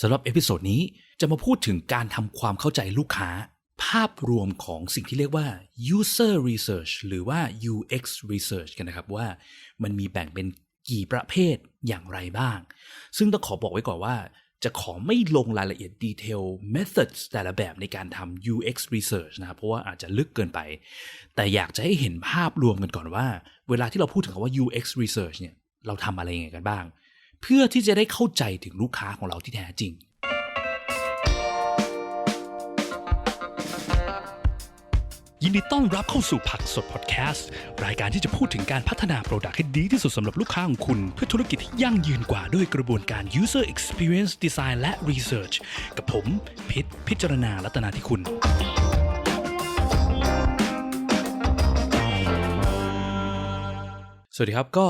สำหรับเอพิโซดนี้จะมาพูดถึงการทำความเข้าใจลูกค้า ภาพรวมของสิ่งที่เรียกว่า user research หรือว่า UX research กันนะครับว่ามันมีแบ่งเป็นกี่ประเภทอย่างไรบ้าง ซึ่งต้องขอบอกไว้ก่อนว่า จะขอไม่ลงรายละเอียดดีเทล methods แต่ละแบบในการทำ UX research นะครับ เพราะว่าอาจจะลึกเกินไป แต่อยากจะให้เห็นภาพรวมกันก่อนว่า เวลาที่เราพูดถึงคำว่า UX research เนี่ยเราทำอะไรยังไงกันบ้าง เพื่อที่จะได้เข้าใจถึงลูกค้าของเราที่แท้จริง ยินดีต้อนรับเข้าสู่ผักสดพอดแคสต์รายการที่จะพูดถึงการพัฒนาโปรดักต์ให้ดีที่สุดสำหรับลูกค้าของคุณ เพื่อธุรกิจที่ยั่งยืนกว่าด้วยกระบวนการ user experience design และ research กับผมพิษพิจารณาลัตนาที่คุณสวัสดีครับก็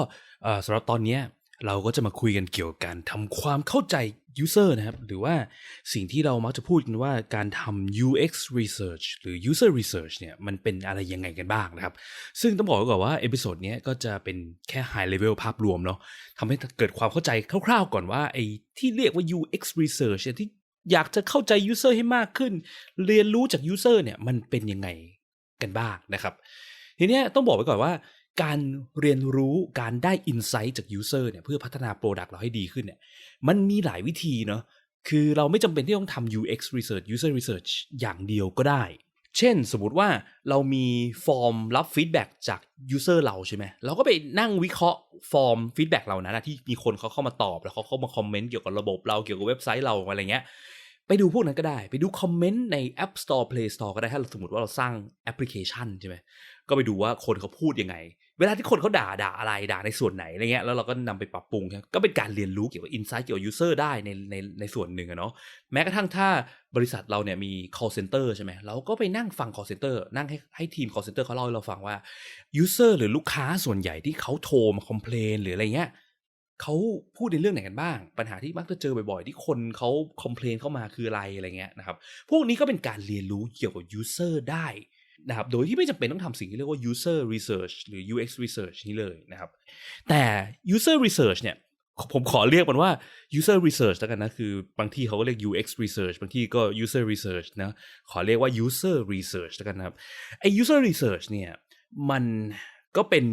สำหรับตอนนี้ เราก็จะมาคุยกันเกี่ยวกับการทำความเข้าใจ user นะครับ หรือว่าสิ่งที่เรามักจะพูดกันว่าการทำ UX research หรือ user research เนี่ยมันเป็นอะไรยังไงกันบ้างนะครับ ซึ่งต้องบอกก่อนว่าเอพิโซดนี้ยก็จะเป็นแค่ high level ภาพรวมเนาะทำให้เกิดความเข้าใจคร่าวๆก่อนว่าไอ้ที่เรียกว่า UX research ที่อยากจะเข้าใจ user ให้มากขึ้น เรียนรู้จาก user เนี่ยมันเป็นยังไงกันบ้างนะครับ ทีนี้ต้องบอกไว้ก่อนว่า การเรียนรู้การได้ insight จาก user เนี่ยเพื่อพัฒนา product เราให้ดีขึ้นเนี่ยมันมีหลายวิธีเนาะคือเราไม่จำเป็นที่ต้องทำ UX research user research อย่างเดียวก็ได้ เช่นสมมติว่าเรามีฟอร์มรับฟีดแบ็จาก user เราใช่ไหมเราก็ไปนั่งวิเคราะห์ฟอร์มฟีดแบ็เรานะที่มีคนเขาเข้ามาตอบแล้วเขาเข้ามาคอมเมนต์เกี่ยวกับระบบเราเกี่ยวกับเว็บไซต์เราอะไรเงี้ยไปดูพวกนั้นก็ได้ ไปดูคอมเมนต์ใน App Store Play Store ก็ได้ถ้าเราสมมติว่าเราสร้างแอปพลิเคชันใช่ไหมก็ไปดูว่าคนเขาพูดยังไง เวลาที่คนเขาด่าด่าอะไรด่าในส่วนไหนอะไรเงี้ยแล้วเราก็นำไปปรับปรุงครับก็เป็นการเรียนรู้เกี่ยวกับอินไซต์เกี่ยวกับยูเซอร์ได้ในในในส่วนหนึ่งอะเนาะแม้กระทั่งถ้าบริษัทเราเนี่ยมี call center ใช่ไหมเราก็ไปนั่งฟัง call center นั่งให้ให้ทีม call center เขาเล่าให้เราฟังว่า user หรือลูกค้าส่วนใหญ่ที่เขาโทรมาคอมเพลนหรืออะไรเงี้ยเขาพูดในเรื่องไหนกันบ้าง ปัญหาที่มักจะเจอบ่อยๆ ที่คนเขาคอมเพลนเข้ามาคืออะไรอะไรเงี้ยนะครับ พวกนี้ก็เป็นการเรียนรู้เกี่ยวกับ user ได้ นะครับ โดยที่ไม่จำเป็นต้องทำสิ่งที่เรียกว่า user research หรือ UX research นี้เลยนะครับ แต่ user research เนี่ยผมขอเรียกมันว่า user research แล้วกันนะ คือบางที่เขาก็เรียก UX research บางที่ก็ user research นะ ขอเรียกว่า user research แล้วกันนะครับ ไอ้ user research เนี่ย มันก็เป็น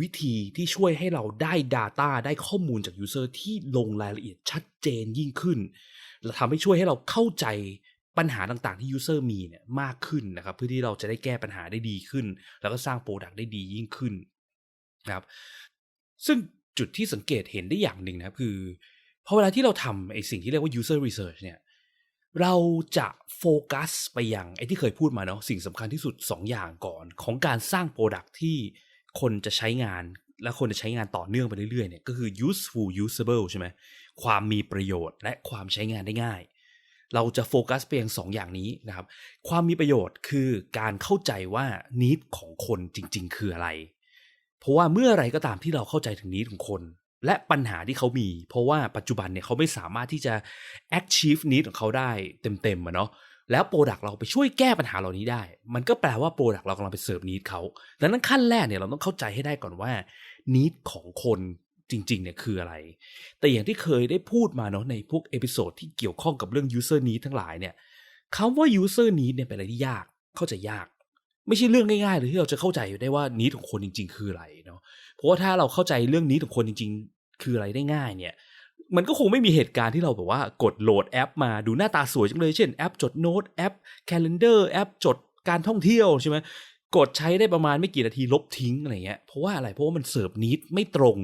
วิธีที่ช่วยให้เราได้ Data ได้ข้อมูลจาก User ที่ลงรายละเอียดชัดเจนยิ่งขึ้นและทำให้ช่วยให้เราเข้าใจ ปัญหาต่างๆที่ User มีเนี่ยมากขึ้นนะครับเพื่อที่เราจะได้แก้ปัญหาได้ดีขึ้น แล้วก็สร้าง Product ได้ดียิ่งขึ้นนะครับซึ่งจุดที่สังเกตเห็นได้อย่างหนึ่งนะครับคือพอเวลาที่เราทำไอ้สิ่งที่เรียกว่า user research เนี่ยเราจะโฟกัสไปอย่างไอ้ที่เคยพูดมาเนาะสิ่งสำคัญที่สุด 2 อย่างก่อน ของการสร้าง Product ที่คนจะใช้งานและคนจะใช้งานต่อเนื่องไปเรื่อยๆเนี่ยก็คือ useful usable ใช่ไหมความมีประโยชน์และความใช้งานได้ง่าย เราจะโฟกัสไปยังสองอย่างนี้นะครับ ความมีประโยชน์คือการเข้าใจว่านิดของคนจริง ๆ คืออะไร เพราะว่าเมื่อไรก็ตามที่เราเข้าใจถึงนิดของคน และปัญหาที่เขามี เพราะว่าปัจจุบันเนี่ยเขาไม่สามารถที่จะ achieve need ของเขาได้เต็มๆอะเนาะแล้วโปรดักเราไปช่วยแก้ปัญหาเหล่านี้ได้ มันก็แปลว่าโปรดักเรากำลังไปเสิร์ฟนิดเขาดังนั้นขั้นแรกเนี่ยเราต้องเข้าใจให้ได้ก่อนว่านิดของคน จริงๆเนี่ยคืออะไร แต่อย่างที่เคยได้พูดมาเนาะในพวกเอพิโซดที่เกี่ยวข้องกับเรื่อง user need ทั้งหลายเนี่ยคำว่า user need เนี่ยเป็นอะไรที่ยากเข้าใจยาก ไม่ใช่เรื่องง่ายๆเลยที่เราจะเข้าใจได้ว่านิดของคนจริง ๆ คืออะไรเนาะเพราะว่าถ้าเราเข้าใจเรื่องนี้ของคนจริง ๆ คืออะไรได้ง่ายเนี่ยมันก็คงไม่มีเหตุการณ์ที่เราแบบว่ากดโหลดแอปมาดูหน้าตาสวยจังเลย เช่นแอปจดโน้ตแอป Calendar แอปจดการท่องเที่ยวใช่ไหมกดใช้ได้ประมาณไม่กี่นาทีลบทิ้งอะไรเงี้ยเพราะว่าอะไรเพราะว่ามันเสิร์ฟนิดไม่ตรง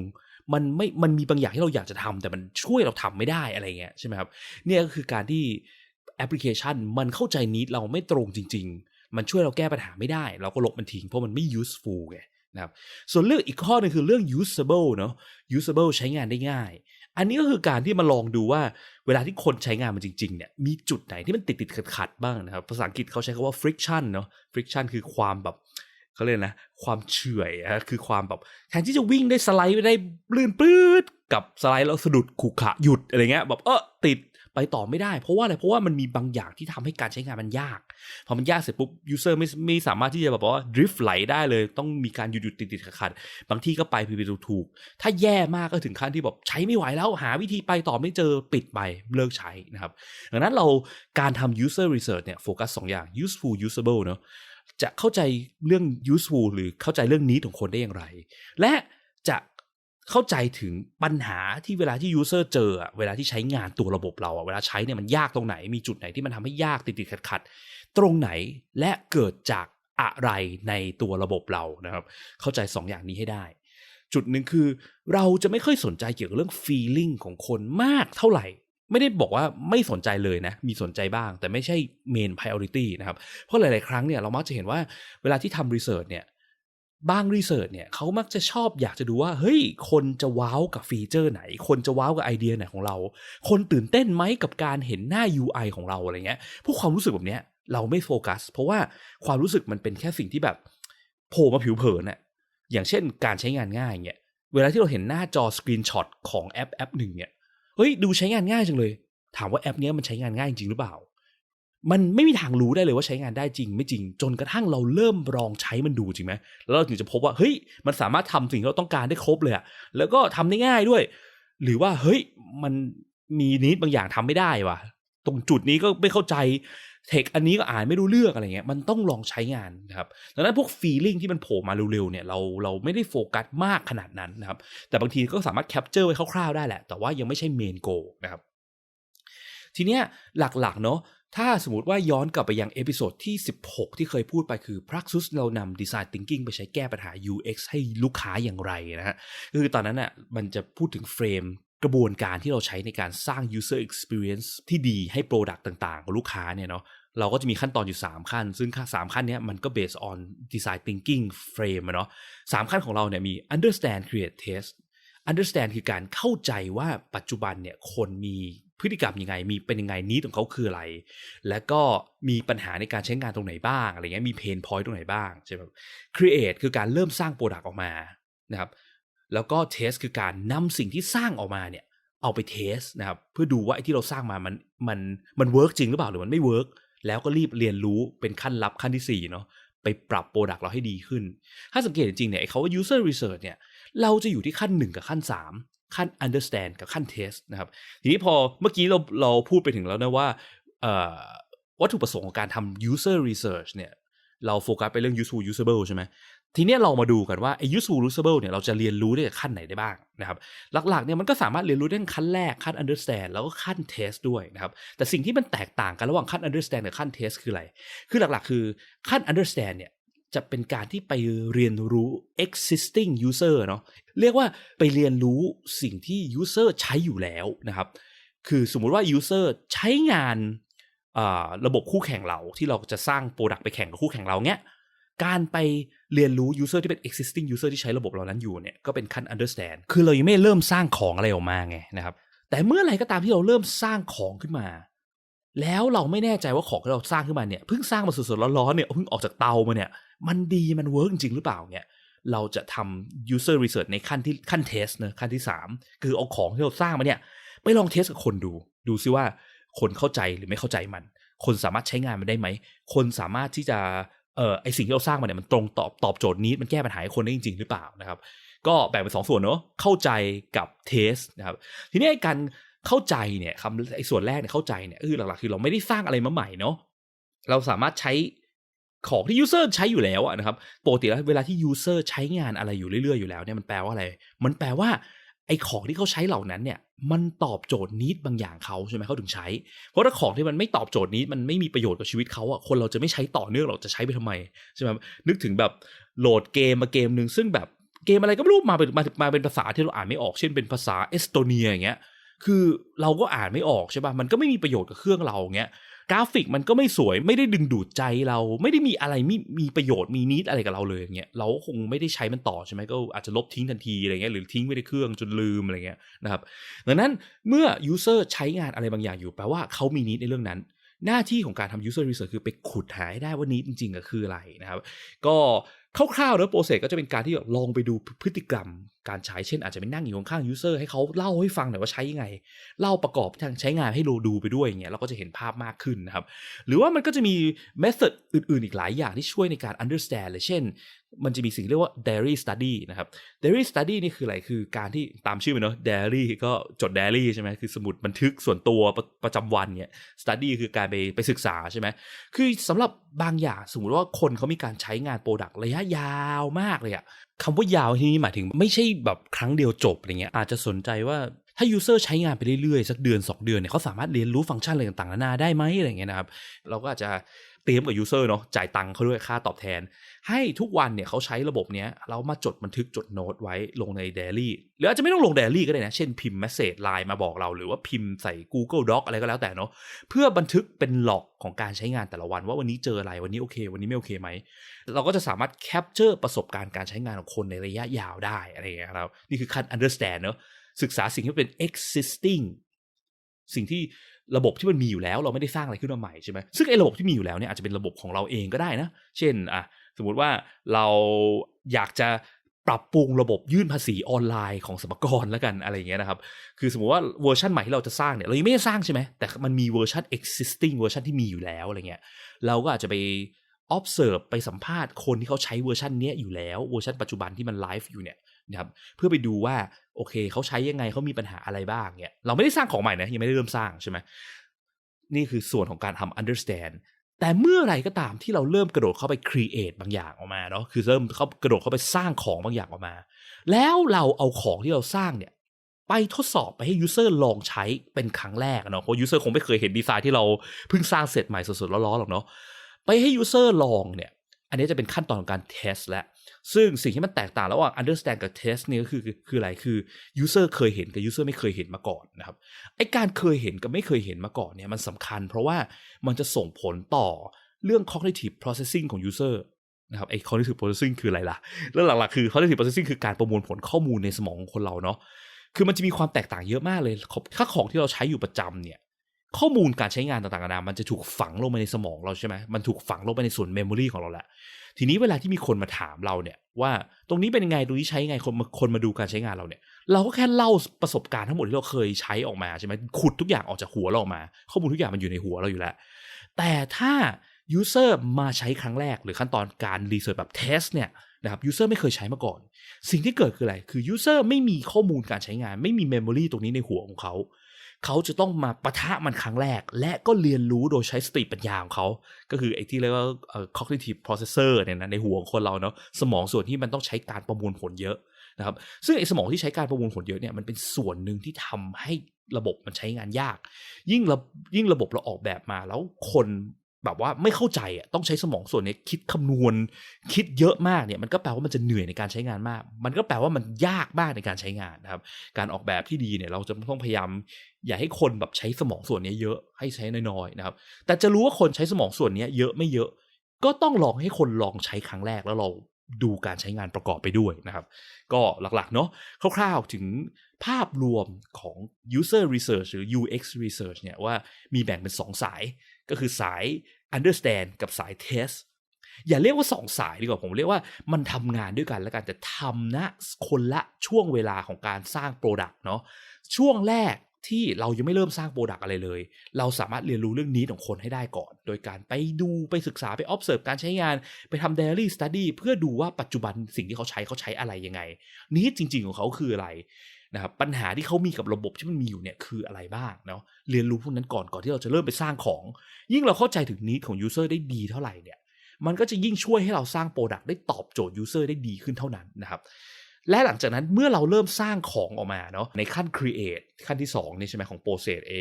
มันไม่มันมีบางอย่างที่เราอยากจะทำแต่มันช่วยเราทำไม่ได้อะไรเงี้ยใช่ไหมครับเนี่ยก็คือการที่แอปพลิเคชันมันเข้าใจนิดเราไม่ตรงจริง ๆ มันช่วยเราแก้ปัญหาไม่ได้ เราก็ลบมันทิ้งเพราะมันไม่ useful ไงนะครับส่วนเรื่องอีกข้อหนึงคือเรื่อง usable เนาะ usable ใช้งานได้ง่าย อันนี้ก็คือการที่มาลองดูว่าเวลาที่คนใช้งานมันจริงๆเนี่ยมีจุดไหนที่มันติดติดขัดขัดบ้างนะครับ ภาษาอังกฤษเขาใช้คำว่า friction เนาะ friction คือความแบบ เขาเรียกนะความเฉื่อยอะคือความแบบแทนที่จะวิ่งได้สไลด์ได้ลื่นปื๊ดกับสไลด์แล้วสะดุดขรุขะหยุดอะไรเงี้ยแบบเออติดไปต่อไม่ได้ เพราะว่าอะไรเพราะว่ามันมีบางอย่างที่ทำให้การใช้งานมันยาก พอมันยากเสร็จปุ๊บยูเซอร์ไม่ไม่สามารถที่จะแบบว่าดริฟต์ไหลได้เลยต้องมีการหยุดหยุดติดติดขัดบางที่ก็ไปผิดๆถูกถ้าแย่มากก็ถึงขั้นที่แบบใช้ไม่ไหวแล้วหาวิธีไปต่อไม่เจอปิดไปเลิกใช้นะครับดังนั้นเราการทำ user research เนี่ยโฟกัสสองอย่าง useful usable เนอะ จะเข้าใจเรื่อง useful หรือเข้าใจเรื่องนี้ของคนได้อย่างไร และจะเข้าใจถึงปัญหาที่เวลาที่ user เจอเวลาที่ใช้งานตัวระบบเราเวลาใช้เนี่ยมันยากตรงไหน มีจุดไหนที่มันทำให้ยากติดติดขัดขัดตรงไหนและเกิดจากอะไรในตัวระบบเรานะครับ เข้าใจสองอย่างนี้ให้ได้ จุดหนึ่งคือ เราจะไม่ค่อยสนใจเกี่ยวกับเรื่อง feeling ของคนมากเท่าไหร่ ไม่ได้บอกว่าไม่สนใจเลยนะ มีสนใจบ้าง แต่ไม่ใช่ main priority นะครับ เพราะหลาย ๆ ครั้งเนี่ยเรามักจะเห็นว่าเวลาที่ทำ research เนี่ยบางรีเสิร์ชเนี่ยเขามักจะชอบอยากจะดูว่า เฮ้ย คนจะว้าวกับฟีเจอร์ไหน คนจะว้าวกับไอเดียไหนของเรา คนตื่นเต้นไหมกับการเห็นหน้า UI ของเราอะไรเงี้ยพวกความรู้สึกแบบเนี้ยเราไม่โฟกัส เพราะว่าความรู้สึกมันเป็นแค่สิ่งที่แบบโผล่มาผิวเผินน่ะอย่างเช่นการใช้งานง่ายเนี่ยเวลาที่เราเห็นหน้าจอสกรีนช็อตของแอปแอปหนึ่งเนี่ย ฮ้ยดูใช้งานง่ายจังเลย ถามว่าแอปเนี้ยมันใช้งานง่ายจริงหรือเปล่า มันไม่มีทางรู้ได้เลยว่าใช้งานได้จริง ไม่จริง จนกระทั่งเราเริ่มลองใช้มันดูจริงไหมแล้วเราถึงจะพบว่าเฮ้ยมันสามารถทำสิ่งที่เราต้องการได้ครบเลยอะแล้วก็ทำได้ง่ายด้วย หรือว่าเฮ้ยมันมีนิดบางอย่างทำไม่ได้ว่ะตรงจุดนี้ก็ไม่เข้าใจ เทคอันนี้ก็อ่านไม่รู้เรื่องอะไรเงี้ยมันต้องลองใช้งานนะครับดังนั้นพวกฟีลิ่งที่มันโผล่มาเร็วๆเนี่ยเราเราไม่ได้โฟกัสมากขนาดนั้นนะครับแต่บางทีก็สามารถแคปเจอร์ไว้คร่าวๆได้แหละ แต่ว่ายังไม่ใช่เมนโกนะครับทีเนี้ยหลักๆเนาะถ้าสมมติว่าย้อนกลับไปยังเอพิโซดที่ 16 ที่เคยพูดไปคือ Praxis เรานำ Design Thinking ไปใช้แก้ปัญหา UX ให้ลูกค้าอย่างไรนะฮะคือตอนนั้นน่ะมันจะพูดถึงเฟรม กระบวนการที่เราใช้ในการสร้าง user experience ที่ดีให้ Product ต่างๆ ของลูกค้าเนี่ยเนาะเราก็จะมีขั้นตอนอยู่ 3 ขั้น ซึ่งสามขั้นเนี้ยมันก็ based on design thinking frame เนาะสามขั้นของเราเนี่ยมี understand create test understand คือการเข้าใจว่าปัจจุบันเนี่ยคนมีพฤติกรรมยังไง มีเป็นยังไงนี้ของเขาคืออะไร แล้วก็มีปัญหาในการใช้งานตรงไหนบ้างอะไรเงี้ยมีเพนพอยต์ตรงไหนบ้างใช่ไหม create คือการเริ่มสร้างโปรดักต์ออกมานะครับ แล้วก็ test คือการนำสิ่งที่สร้างออกมาเนี่ยเอาไปเทสนะครับเพื่อดูว่าไอ้ที่เราสร้างมามันมันมันเวิร์กจริงหรือเปล่าหรือมันไม่เวิร์กแล้วก็รีบเรียนรู้เป็นขั้นลับขั้นที่4เนาะไปปรับโปรดักต์เราให้ดีขึ้น ถ้าสังเกตจริงเนี่ยไอ้คาว่า user research เนี่ยเราจะอยู่ที่ขั้น 1 กับขั้น 3 ขั้น understand กับขั้น test นะครับ ทีนี้พอเมื่อกี้เราเราพูดไปถึงแล้วนะว่าวัตถุประสงค์ของการทำ user research เนี่ยเราโฟกัสไปเรื่อง useful usable ใช่ไหม ทีนี้เรามาดูกันว่าไอ้ useful usable เนี่ยเราจะเรียนรู้ได้จากขั้นไหนได้บ้างนะครับ หลักๆเนี่ยมันก็สามารถเรียนรู้ได้ขั้นแรกขั้น understand แล้วก็ขั้น test ด้วยนะครับ แต่สิ่งที่มันแตกต่างกันระหว่างขั้น understand กับขั้น test คืออะไร คือหลักๆ คือขั้น understand เนี่ยจะเป็นการที่ไปเรียนรู้ existing user เนาะเรียกว่าไปเรียนรู้สิ่งที่ user ใช้อยู่แล้วนะครับ คือสมมุติว่า user ใช้งานระบบคู่แข่งเราที่เราจะสร้างโปรดักต์ไปแข่งกับคู่แข่งเราเนี้ย การไปเรียนรู้ user ที่เป็น existing user ที่ใช้ระบบเรานั้นอยู่เนี่ยก็เป็นขั้น understand คือเรายังไม่เริ่มสร้างของอะไรออกมาไงนะครับ แต่เมื่อไหร่ก็ตามที่เราเริ่มสร้างของขึ้นมา แล้วเราไม่แน่ใจว่าของที่เราสร้างขึ้นมาเนี่ยเพิ่งสร้างมาสดๆร้อนๆเนี่ยเพิ่งออกจากเตามาเนี่ย มันดีมันเวิร์กจริงหรือเปล่าเนี่ยเราจะทำ user research ในขั้นที่ขั้น test นะขั้นที่ 3 คือเอาของที่เราสร้างมาเนี่ยไปลองเทสกับคนดูดูซิว่าคนเข้าใจหรือไม่เข้าใจมัน คนสามารถใช้งานมันได้ไหม คนสามารถที่จะ เออไอสิ่งที่เราสร้างมาเนี่ยมันตรงตอบตอบโจทย์นี้มันแก้ปัญหาให้คนได้จริง ๆ หรือเปล่านะครับ ก็แบ่งเป็นสองส่วนเนาะเข้าใจกับเทสนะครับ ทีนี้การเข้าใจเนี่ยคำไอ้ส่วนแรกเนี่ยเข้าใจเนี่ยคือหลักๆคือเราไม่ได้สร้างอะไรมาใหม่เนาะเราสามารถใช้ของที่ยูเซอร์ใช้อยู่แล้วนะครับปกติแล้วเวลาที่ยูเซอร์ใช้งานอะไรอยู่เรื่อยๆอยู่แล้วเนี่ยมันแปลว่าอะไร มันแปลว่า ไอ้ของที่เขาใช้เหล่านั้นเนี่ยมันตอบโจทย์นิดบางอย่างเขาใช่ไหมเขาถึงใช้ เพราะถ้าของที่มันไม่ตอบโจทย์นี้มันไม่มีประโยชน์กับชีวิตเขาอะคนเราจะไม่ใช้ต่อเนื่องเราจะใช้ไปทำไมใช่ไหมนึกถึงแบบโหลดเกมมาเกมหนึ่งซึ่งแบบเกมอะไรก็ไม่รู้มาเป็นมามาเป็นภาษาที่เราอ่านไม่ออกเช่นเป็นภาษาเอสโตเนียอย่างเงี้ยคือเราก็อ่านไม่ออกใช่ป่ะมันก็ไม่มีประโยชน์กับเครื่องเราเงี้ย กราฟิกมันก็ไม่สวยไม่ได้ดึงดูดใจเราไม่ได้มีอะไรมีมีประโยชน์มีนิดอะไรกับเราเลยอย่างเงี้ยเราคงไม่ได้ใช้มันต่อใช่ไหมก็อาจจะลบทิ้งทันทีอะไรเงี้ยหรือทิ้งไว้ในเครื่องจนลืมอะไรเงี้ยนะครับดังนั้นเมื่อ user ใช้งานอะไรบางอย่างอยู่แปลว่าเขามีนิดในเรื่องนั้น หน้าที่ของการทำ user research คือไปขุดหาให้ได้ว่านิดจริงๆก็คืออะไรนะครับ ก็ คร่าวๆแล้วโปรเซสก็จะเป็นการที่ลองไปดูพฤติกรรม การใช้เช่น อาจจะไปนั่งอยู่ข้างๆยูเซอร์ให้เขาเล่าให้ฟังหน่อยว่าใช้ยังไง เล่าประกอบทางใช้งานให้เราดูไปด้วยอย่างเงี้ยเราก็จะเห็นภาพมากขึ้นนะครับ หรือว่ามันก็จะมีเมธอดอื่นๆ อีกหลายอย่างที่ช่วยในการ understand เลยเช่น มันจะมีสิ่งเรียกว่า diary study นะครับ diary study นี่คืออะไรคือการที่ตามชื่อมันเนาะ diary ก็จด diary ใช่ไหมคือสมุดบันทึกส่วนตัวประประจำวันเนี่ย study คือการไปไปศึกษาใช่ไหมคือสำหรับบางอย่างสมมติว่าคนเขามีการใช้งานโปรดักต์ระยะยาวมากเลยอะคำว่ายาวที่นี่หมายถึงไม่ใช่แบบครั้งเดียวจบอะไรเงี้ยอาจจะสนใจว่าถ้ายูเซอร์ใช้งานไปเรื่อยๆ สักเดือน 2 เดือนเนี่ยเขาสามารถเรียนรู้ฟังก์ชันอะไรต่างๆนานาได้ไหมอะไรเงี้ยนะครับ เราก็อาจจะ เตรียมกับ user เนาะจ่ายตังค์เขาด้วยค่าตอบแทน ให้ทุกวันเนี่ยเขาใช้ระบบเนี้ยเรามาจดบันทึกจดโน้ตไว้ลงใน Daily หรืออาจจะไม่ต้องลง Daily ก็ได้นะ เช่นพิมพ์ Message ไลน์มาบอกเรา หรือว่าพิมพ์ใส่ Google Doc อะไรก็แล้วแต่เนาะเพื่อบันทึกเป็นหลอกของการใช้งานแต่ละวันว่าวันนี้เจออะไรวันนี้โอเค วันนี้ไม่โอเคไหมเราก็จะสามารถแคปเจอร์ประสบการณ์การใช้งานของคนในระยะยาวได้อะไรอย่างเงี้ยครับนี่คือขั้น understand เนาะศึกษาสิ่งที่เป็น existing สิ่งที่ ระบบที่มันมีอยู่แล้วเราไม่ได้สร้างอะไรขึ้นมาใหม่ใช่ไหมซึ่งไอ้ระบบที่มีอยู่แล้วเนี่ยอาจจะเป็นระบบของเราเองก็ได้นะ เช่นอะสมมุติว่าเราอยากจะปรับปรุงระบบยื่นภาษีออนไลน์ของสมกรแล้วกันอะไรอย่างเงี้ยนะครับ คือสมมติว่าเวอร์ชันใหม่ที่เราจะสร้างเนี่ยเรายังไม่ได้สร้างใช่ไหมแต่มันมีเวอร์ชัน existing เวอร์ชันที่มีอยู่แล้วอะไรเงี้ยเราก็อาจจะไป observe ไปสัมภาษณ์คนที่เขาใช้เวอร์ชันเนี้ยอยู่แล้วเวอร์ชันปัจจุบันที่มันไลฟ์อยู่เนี่ย นะครับเพื่อไปดูว่าโอเคเขาใช้ยังไงเขามีปัญหาอะไรบ้างเนี่ยเราไม่ได้สร้างของใหม่นะยังไม่ได้เริ่มสร้างใช่ไหมนี่คือส่วนของการทำ understand แต่เมื่อไรก็ตามที่เราเริ่มกระโดดเข้าไป create บางอย่างออกมาเนาะคือเริ่มเขากระโดดเข้าไปสร้างของบางอย่างออกมา แล้วเราเอาของที่เราสร้างเนี่ยไปทดสอบไปให้ user ลองใช้เป็นครั้งแรกเนาะเพราะ user คงไม่เคยเห็นดีไซน์ที่เราเพิ่งสร้างเสร็จใหม่สดๆร้อนๆหรอกเนาะไปให้ user ลองเนี่ย อันนี้จะเป็นขั้นตอนของการ test แล้วซึ่งสิ่งที่มันแตกต่างระหว่าง understand กับ test นี่ก็คือคืออะไรคือ user เคยเห็นกับ user ไม่เคยเห็นมาก่อนนะครับไอการเคยเห็นกับไม่เคยเห็นมาก่อนเนี่ยมันสำคัญ เพราะว่ามันจะส่งผลต่อเรื่อง cognitive processing ของ user นะครับไอ้ cognitive processing คืออะไรล่ะเรื่องหลักๆคือ cognitive processing คือการประมวลผลข้อมูลในสมองของคนเราเนาะคือมันจะมีความแตกต่างเยอะมากเลยถ้าของที่เราใช้อยู่ประจำเนี่ย ข้อมูลการใช้งานต่างๆนานามันจะถูกฝังลงไปในสมองเราใช่ไหมมันถูกฝังลงไปในส่วนเมมโมรีของเราแหละ ทีนี้เวลาที่มีคนมาถามเราเนี่ย ว่าตรงนี้เป็นยังไงตรงนี้ใช้ยังไงคนมาคนมาดูการใช้งานเราเนี่ย เราก็แค่เล่าประสบการณ์ทั้งหมดที่เราเคยใช้ออกมาใช่ไหมขุดทุกอย่างออกจากหัวเราออกมา ข้อมูลทุกอย่างมันอยู่ในหัวเราอยู่แล้ว แต่ถ้า user มาใช้ครั้งแรกหรือขั้นตอนการรีเสิร์ชแบบเทสเนี่ยนะครับ user ไม่เคยใช้มาก่อน สิ่งที่เกิดคืออะไร คือ user ไม่มีข้อมูลการใช้งาน ไม่มี memory ตรงนี้ในหัวของเขา เขาจะต้องมาปะทะมันครั้งแรก และก็เรียนรู้โดยใช้สติปัญญาของเขา ก็คือไอ้ที่เรียกว่า cognitive processor เนี่ยนะในหัวของคนเราเนาะสมองส่วนที่มันต้องใช้การประมวลผลเยอะนะครับซึ่งไอ้สมองที่ใช้การประมวลผลเยอะเนี่ยมันเป็นส่วนหนึ่งที่ทำให้ระบบมันใช้งานยาก ยิ่งระยิ่งระบบเราออกแบบมาแล้วคน แบบว่าไม่เข้าใจอะต้องใช้สมองส่วนนี้คิดคำนวณ คิดเยอะมากเนี่ยมันก็แปลว่ามันจะเหนื่อยในการใช้งานมาก มันก็แปลว่ามันยากมากในการใช้งานนะครับการออกแบบที่ดีเนี่ยเราจะต้องพยายาม อย่าให้คนแบบใช้สมองส่วนนี้เยอะให้ใช้น้อยๆนะครับ แต่จะรู้ว่าคนใช้สมองส่วนนี้เยอะไม่เยอะ ก็ต้องลองให้คนลองใช้ครั้งแรกแล้วเรา ดูการใช้งานประกอบไปด้วยนะครับ ก็หลักๆเนาะคร่าวๆถึงภาพรวมของ user research หรือ UX research เนี่ยว่ามีแบ่งเป็น 2 สาย ก็คือสาย understand กับสาย test อย่าเรียกว่าสองสายดีกว่าผมเรียกว่ามันทำงานด้วยกันแล้วกันแต่ทำนะคนละช่วงเวลาของการสร้างโปรดักต์เนาะช่วงแรก ที่เรายังไม่เริ่มสร้างโปรดักต์อะไรเลย เราสามารถเรียนรู้เรื่องนี้ของคนให้ได้ก่อน โดยการไปดูไปศึกษาไป observe การใช้งาน ไปทำ daily study เพื่อดูว่าปัจจุบันสิ่งที่เขาใช้เขาใช้อะไรยังไง นี้จริง ๆ ของเขาคืออะไรนะครับปัญหาที่เขามีกับระบบที่มันมีอยู่เนี่ยคืออะไรบ้างเนาะเรียนรู้พวกนั้นก่อนก่อนที่เราจะเริ่มไปสร้างของ ยิ่งเราเข้าใจถึงนี้ของ user ได้ดีเท่าไหร่เนี่ยมันก็จะยิ่งช่วยให้เราสร้างโปรดักต์ได้ตอบโจทย์ user ได้ดีขึ้นเท่านั้นนะครับ และหลังจากนั้นเมื่อเราเริ่มสร้างของออกมาเนาะในขั้น create ขั้นที่2นี่ใช่ไหมของ process A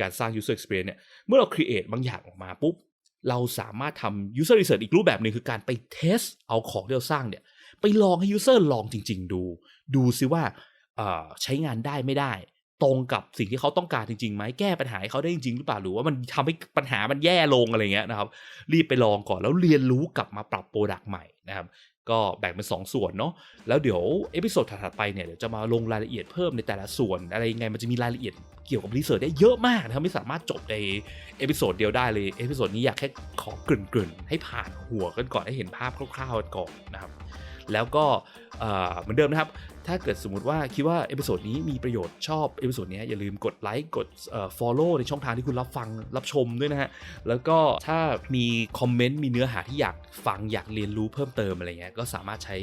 การสร้าง user experience เนี่ยเมื่อเรา create บางอย่างออกมาปุ๊บเราสามารถทำ user research อีกรูปแบบหนึ่งคือการไป test เอาของที่เราสร้างเนี่ยไปลองให้ user ลองจริง ๆ ดู ดูซิว่าใช้งานได้ไม่ได้ ตรงกับสิ่งที่เขาต้องการจริงๆไหมแก้ปัญหาให้เขาได้จริง ๆ หรือเปล่าหรือว่ามันทำให้ปัญหามันแย่ลงอะไรเงี้ยนะครับ รีบไปลองก่อนแล้วเรียนรู้กลับมาปรับโปรดักต์ใหม่นะครับ ก็แบ่งเป็น2ส่วนเนาะแล้วเดี๋ยวเอพิโซดถัดๆไปเนี่ยเดี๋ยวจะมาลงรายละเอียดเพิ่มในแต่ละส่วนอะไรยังไงมันจะมีรายละเอียดเกี่ยวกับรีเสิร์ชได้เยอะมากนะครับไม่สามารถจบในเอพิโซดเดียวได้เลยเอพิโซดนี้อยากแค่ขอเกลิ่นๆให้ผ่านหัวกันก่อนให้เห็นภาพคร่าวๆกันก่อนนะครับ แล้วก็เหมือนเดิมนะครับ ถ้าเกิดสมมติว่าคิดว่าเอพิโซดนี้มีประโยชน์ชอบเอพิโซดนี้อย่าลืมกดไลค์กดเอ่อ follow ในช่องทางที่คุณรับฟังรับชมด้วยนะฮะ แล้วก็ถ้ามีคอมเมนต์มีเนื้อหาที่อยากฟังอยากเรียนรู้เพิ่มเติมอะไรเงี้ยก็สามารถใช้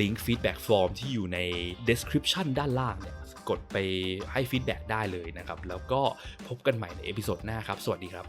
ลิงก์ feedback form ที่อยู่ใน description ด้านล่างเนี่ยกดไปให้ feedback ได้เลยนะครับ แล้วก็พบกันใหม่ในเอพิโซดหน้าครับ สวัสดีครับ